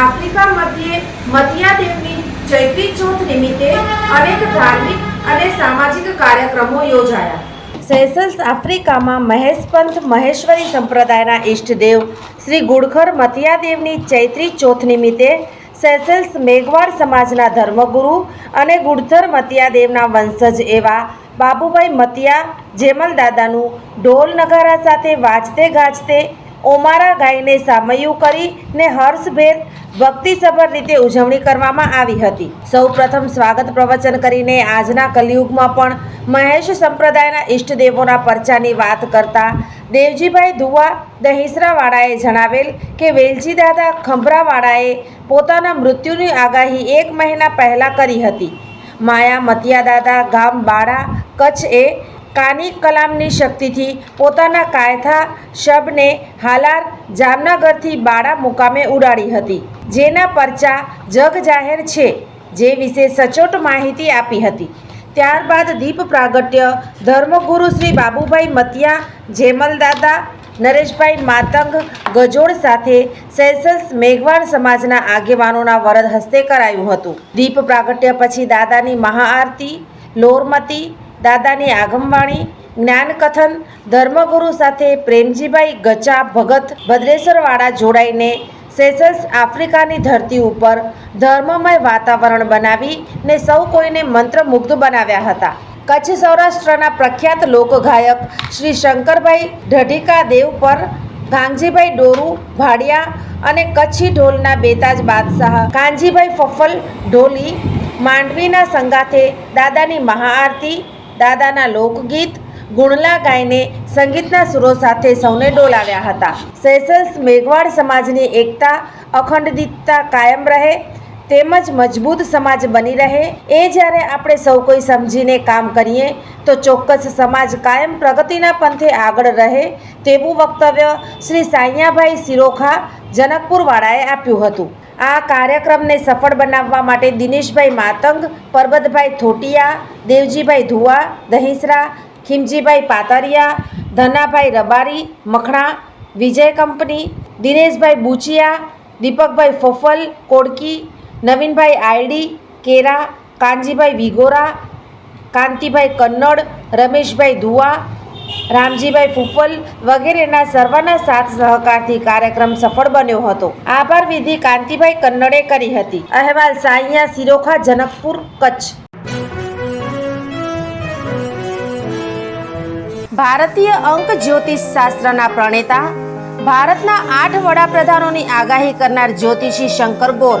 Africa મધ્યે મતિયા દેવની ચૈત્રી ચોથ નિમિત્તે અનેક ધાર્મિક અને સામાજિક કાર્યક્રમો યોજાયા. સેશલ્સ આફ્રિકામાં મહેશપંથ મહેશ્વરી સંપ્રદાયના ઈષ્ટદેવ શ્રી ગુડખર મતિયાદેવની ચૈત્રી ચોથ નિમિત્તે સેશલ્સ મેઘવાડ સમાજના ધર્મગુરુ અને ગુડધર મતિયાદેવના વંશજ એવા બાબુભાઈ મતિયા, જેમલ દાદાનું ઢોલ નગારા સાથે વાજતે ગાજતે ઓમારા ગાઈને સામયું કરીને હર્ષભેર ભક્તિસભર રીતે ઉજવણી કરવામાં આવી હતી. સૌ પ્રથમ સ્વાગત પ્રવચન કરીને આજના કલિયુગમાં પણ મહેશ સંપ્રદાયના ઈષ્ટદેવોના પરચાની વાત કરતા દેવજીભાઈ ધુવા દહીસરાવાળાએ જણાવેલ કે વેલજી દાદા ખંભરાવાળાએ પોતાના મૃત્યુની આગાહી એક મહિના પહેલાં કરી હતી. માયા મતિયા દાદા ગામ બાળા કચ્છ એ કાની કલામની શક્તિથી પોતાના કાયથા શબને હાલાર જામનગરથી બાળા મુકામે ઉડાડી હતી. જેના પરચા જગ જાહેર છે, જે વિશે સચોટ માહિતી આપી હતી. ત્યારબાદ દીપ પ્રાગટ્ય ધર્મગુરુ શ્રી બાબુભાઈ મતિયા જેમલ દાદા નરેશભાઈ માતંગ ગજોડ સાથે સેલ્સસ મેઘવાડ સમાજના આગેવાનોના વરદ હસ્તે કરાયું હતું. દીપ પ્રાગટ્ય પછી દાદાની મહાઆરતી, લોરમતી દાદાની આગમવાણી, જ્ઞાનકથન, ધર્મગુરુ સાથે પ્રેમજીભાઈ ગચા, ભગત, ભદ્રેશ્વરવાળા જોડાઈને સેસલ્સ આફ્રિકાની ધરતી ઉપર ધર્મમય વાતાવરણ બનાવી ને સૌ કોઈને મંત્રમુગ્ધ બનાવ્યા હતા. કચ્છ સૌરાષ્ટ્રના પ્રખ્યાત લોકગાયક શ્રી શંકરભાઈ ઢઢિકા દેવ પર ગાંગજીભાઈ ડોરુ, ભાડિયા અને કચ્છી ઢોલના બેતાજ બાદશાહ કાંજીભાઈ ફફલ, ઢોલી, માંડવીના સંગાથે દાદાની મહાઆરતી દાદાના લોકગીત, ગુણલા ગાઈને સંગીતના સુરો સાથે સૌને ડોલાવ્યા હતા. સેસલ્સ મેઘવાડ સમાજની એકતા, અખંડિતતા કાયમ રહે, તેમજ મજબૂત સમાજ બની રહે. એ જ્યારે આપણે સૌ કોઈ સમજીને કામ કરીએ, તો ચોક્કસ સમાજ કાયમ પ્રગતિના પંથે આગળ રહે તેવું વક્તવ્ય શ્રી સાઈયાભાઈ સિરોખા જનકપુરવાળાએ આપ્યું હતું. આ કાર્યક્રમને સફળ બનાવવા માટે દિનેશભાઈ માતંગ, પરબતભાઈ થોટિયા, દેવજીભાઈ ધુવા, દહીસરા, ખીમજીભાઈ પાતરિયા, ધનાભાઈ રબારી, મખણા, વિજય કંપની, દિનેશભાઈ બુચિયા, દીપકભાઈ ફોફલ, કોડકી, નવીનભાઈ આયડી, કેરા, કાનજીભાઈ વિગોરા, કાંતિભાઈ કન્નડ, રમેશભાઈ ધુવા રામજીભાઈ ફૂફલ વગેરેના સર્વના સાથ સહકારથી કાર્યક્રમ સફળ બન્યો હતો. આભાર વિધિ કાંતિભાઈ કન્નડે કરી હતી. અહેવાલ સાહિયા સિરોખા જનકપુર, કચ્છ. ભારતીય અંક જ્યોતિષ શાસ્ત્રના પ્રણેતા, ભારતના આઠ વડાપ્રધાનોની આગાહી કરનાર જ્યોતિષી શંકર ગોર.